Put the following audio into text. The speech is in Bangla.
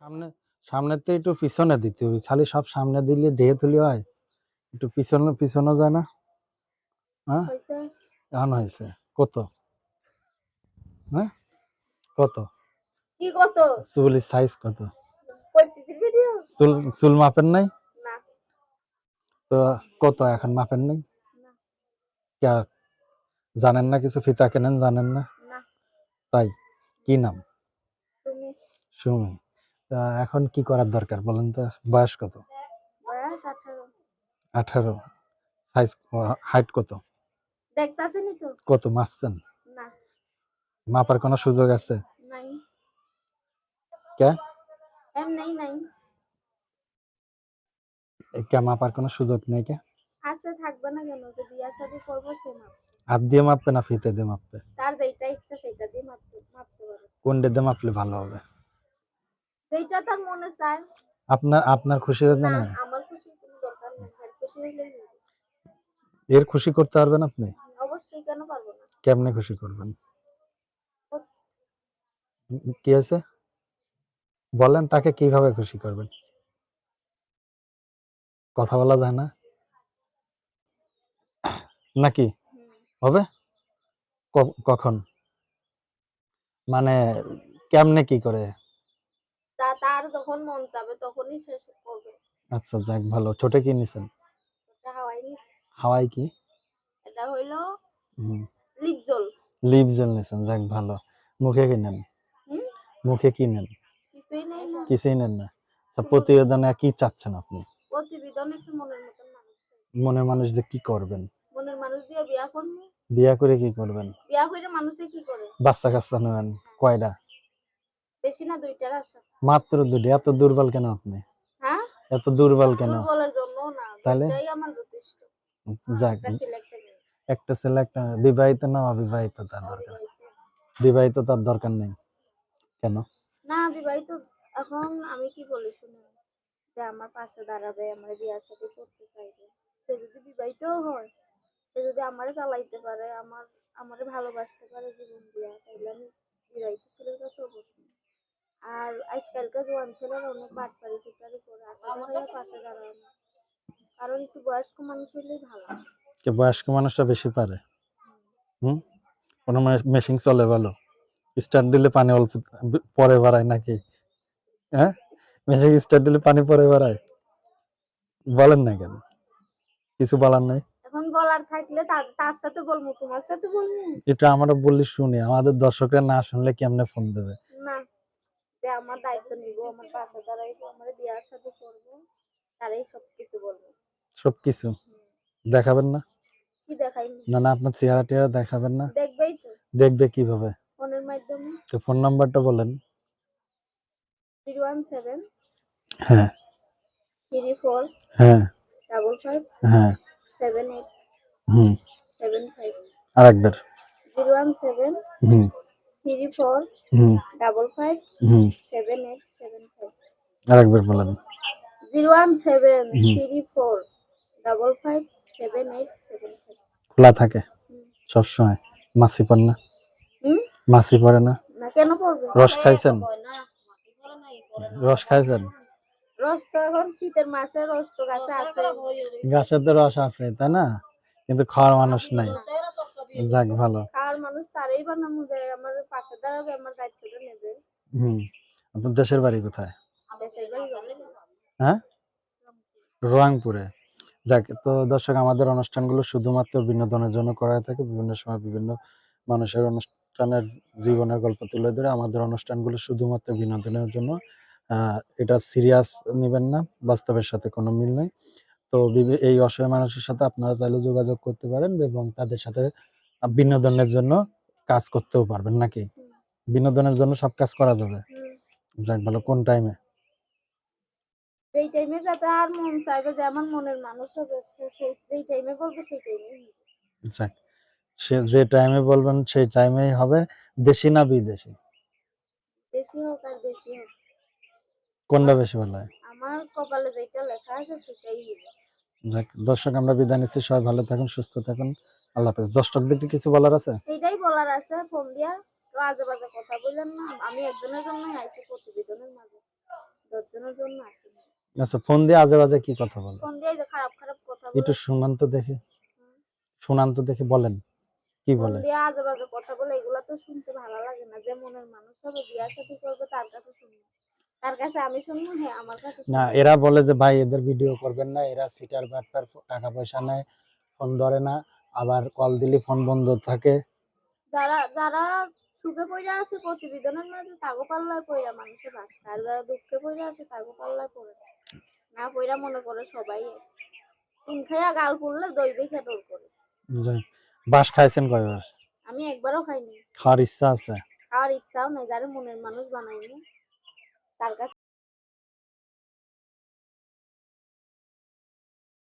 সামনে সামনের তো একটু পিছনে দিতে হবে। খালি সব সামনে দিলে ঢেকে তুলি হয়। একটু পিছনে পিছনে যায় না? হ্যাঁ? হয়েছে। এখন হয়েছে। কত? হ্যাঁ? কত? কি কত? চুলের সাইজ কত? চুল চুল মাপেন নাই? তো কত এখন মাপেন নাই? না। জানেন না কিছু? ফিতা কেনেন জানেন না? তাই কি নাম? সুমি। এখন কি করার দরকার বলেন তো? বয়স কত? আঠারো। সাইজ হাইট কত? তো। কত মাপছেন? না। মাপার কোনো সুযোগ আছে? নাই। কে? এম নাই নাই। কে মাপার কোনো সুযোগ নেই কে? আছে থাকবে না কেন? যে বিয়ার সাথে করব সে মাপ। হাত দিয়ে মাপবে না ফিতে দিয়ে মাপবে? তার যেটা ইচ্ছা সেটা দিয়ে মাপতে মাপতে পারে কোন দিয়ে মাপলে ভালো হবে? যেটা তার মনে চায়। আপনার আপনার খুশি হবে না আমার খুশি কোনো দরকার নেই খুশি হইলেই হবে। এর খুশি করতে পারবেন আপনি? অবশ্যই কেন পারব না? কেমনে খুশি করবেন? কি আছে বলেন তাকে কীভাবে খুশি করবেন? কথা বলা যায় না? নাকি? হবে? কখন? মানে কেমনে কি করে? যখন মন চাবে তখনই শেষ করবে। আচ্ছা যাক ভালো। ছোটে কি নিছেন? হাওয়াই হাওয়াই কি? এটা হইল হুম। লিপজল নিছেন যাক ভালো। মুখে কি নেন? মুখে কি নেন? কিছুই নেই কিছুই নেন না। প্রতিবেদনে কি চাচ্ছেন আপনি? প্রতিবেদন মনের মতন মানুষ। মনে মানুষদের কি করবেন? মনের মানুষ দিয়ে বিয়া করব। বিয়া করে কি করবেন? বিয়া করে মানুষে কি করে? বাচ্চা কাচ্চা নেবেন কয়টা? বেশি না দুইটার মাত্র দুটি এত দুর্বল কেন আপনি? হ্যাঁ? এত দুর্বল কেন? দুর্বলের জন্য না তাহলে? দুইটাই আমার যথেষ্ট। যাক। একটা ছেলে একটা বিবাহিত না অবিবাহিত তার দরকার? বিবাহিত তার দরকার নেই। কেন? না বিবাহিত এখন আমি কি বলি শুনে যে আমার পাশে দাঁড়াবে আমার বিয়ার সাথে করতে চাইবে। সে যদি বিবাহিত হয় সে যদি আমারে চালাইতে পারে আমার আমারে ভালোবাসতে পারে জীবন দিয়া তাইলে আমি বিবাহিত ছেলের কাছে অবশ্যই আর আজকালকার জোয়ান ছেলেরা অনেক বাটপারি চিটারি করে হয়ে পাশে দাঁড়ায় না কারণ একটু বয়স্ক মানুষ হইলেই ভালো। কে বয়স্ক মানুষটা বেশি পারে। হুম? কোনো মেশিন চলে ভালো। স্টার্ট দিলে পানি অল্প পরে বাড়ায় নাকি? হ্যাঁ? মেশিন স্টার্ট দিলে পানি পরে বাড়ায়? বলেন না কেন? কিছু বলার নাই? এখন বলার থাকলে তার- সাথে বলব তোমার সাথে বলব। এটা আমরা বললি শুনি আমাদের দর্শকরা না শুনলে কেমনে ফোন দেবে? আমার দায়িত্ব নিব আমার পাশে দাঁড়াইবো আমার বিয়ার সাথে করব তারাই সবকিছু বলব। সবকিছু? দেখাবেন না? কি দেখাইনি? না না আপনার চেহারা টেহারা দেখাবেন না? দেখবেই তো। দেখবে কীভাবে? ফোনের মাধ্যমে। তো ফোন নাম্বারটা বলেন। জিরো ওয়ান সেভেন হ্যাঁ। থ্রি ফোর হ্যাঁ। ডাবল ফাইভ হ্যাঁ। সেভেন এইট হুম। Seven five. আর একবার জিরো ওয়ান সেভেন হুম। থ্রি ফোর হুম। Double five seven eight seven five আর একবার বলেন। Zero one seven three four double five seven eight seven five খোলা থাকে। সবসময়। মাসি পড়ে না। হুম? মাসি পড়ে না। না কেন পড়বে? রস খাইছেন? রস খাইছেন? রস তো এখন শীতের মাসে রস তো গাছে আছে। গাছের তো রস আছে তাই না? কিন্তু খাওয়ার মানুষ নাই। যাক ভালো। তারাই বানানো যায় আমার পাশে দাঁড়াবে আমার দায়িত্বটা নেবে। হুম আপনার দেশের বাড়ি কোথায়? দেশের বাড়ি হ্যাঁ? রংপুরে। যাক তো দর্শক আমাদের অনুষ্ঠানগুলো শুধুমাত্র বিনোদনের জন্য করা হয়ে থাকে বিভিন্ন সময় বিভিন্ন মানুষের অনুষ্ঠানের জীবনের গল্প তুলে ধরে আমাদের অনুষ্ঠানগুলো শুধুমাত্র বিনোদনের জন্য। এটা সিরিয়াস নেবেন না বাস্তবের সাথে কোনো মিল নেই। তো এই অসহায় মানুষের সাথে আপনারা চাইলে যোগাযোগ করতে পারেন এবং তাদের সাথে বিনোদনের জন্য কাজ করতেও পারবেন নাকি? বিনোদনের জন্য সব কাজ করা যাবে। যাক ভালো কোন টাইমে যেই টাইমে যাতে আর মন চাইবে যে আমার মনের মানুষ হবে সেই যেই টাইমে বলবে সেই টাইমে যাক সে যে টাইমে বলবেন সেই টাইমেই হবে দেশি না বিদেশি? বেশি হোক আর বেশি হোক। কোনটা বেশি ভালো হয়? আমার কপালে যেটা লেখা আছে সেটাই হবে। যাক দর্শক আমরা বিদায় নিচ্ছি। সবাই ভালো থাকুন সুস্থ থাকুন। আল্লাহ হাফেজ। দর্শকদের কিছু বলার আছে? এইটাই বলার আছে ফোন দিয়া তো আজে বাজে কথা বললেন না। আমি একজনের জন্যই আইছি প্রতিবেদনের মাঝে। বিবেচনার জন্য আচ্ছা ফোন দিয়ে আজে বাজে কি কথা বলে ফোন দিয়ে খারাপ খারাপ কথা একটু শুনান তো দেখি। শুনান তো দেখি বলেন। কি বলে দিয়ে আজে বাজে কথা বলে এগুলা তো শুনতে ভালো লাগে না। যে মনের মানুষ হবে বিয়া সাথে করবে তার কাছে শুনব তার কাছে আমি শুনব হ্যাঁ আমার কাছে না এরা বলে যে ভাই এদের ভিডিও করবেন না এরা সিটার টাকা পয়সা নেয় ফোন ধরে না। আবার কল দিলে ফোন বন্ধ থাকে। যারা যারা সুখে পড়ে আসে প্রতিবেদনের মাঝে তাগো পাল্লায় পড়া মানুষের বাস। খায় আর যারা দুঃখে পড়ে আসে তাগো পাল্লায় পড়ে। না। পড়া মনে করে সবাই। চুন খাইয়া গাল পড়লে দই দেখে ডোর করে। বাস খাইছেন কয়বার? আমি একবারও খাইনি। খাওয়ার ইচ্ছা আছে? খাওয়ার ইচ্ছাও নাই যারা মনের মানুষ বানাইনি তার কাছে